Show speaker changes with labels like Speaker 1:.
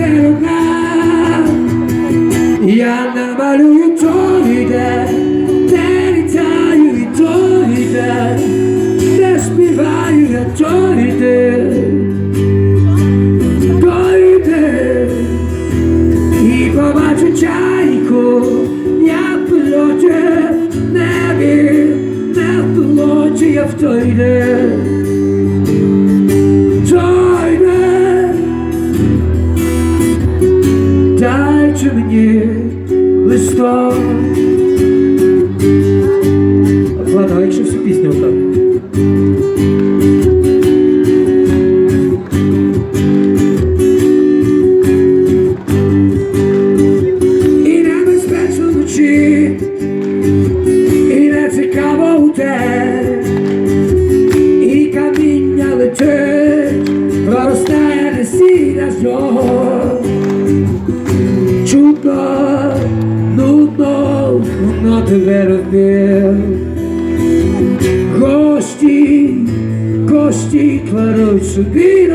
Speaker 1: це я намалюю то йде, де літаю і то йде, де співаю, я то йде, і побачу чайку, я плоче, небі, не плоче, я в то. Мені листок. Ладно, а якщо всю пісню отак. І небезпечно вночі, і не цікаво у і каміння летить, проростає насіння з нього. Чудно, нудно, воно тебе розбив. Гості, гості кладуть собі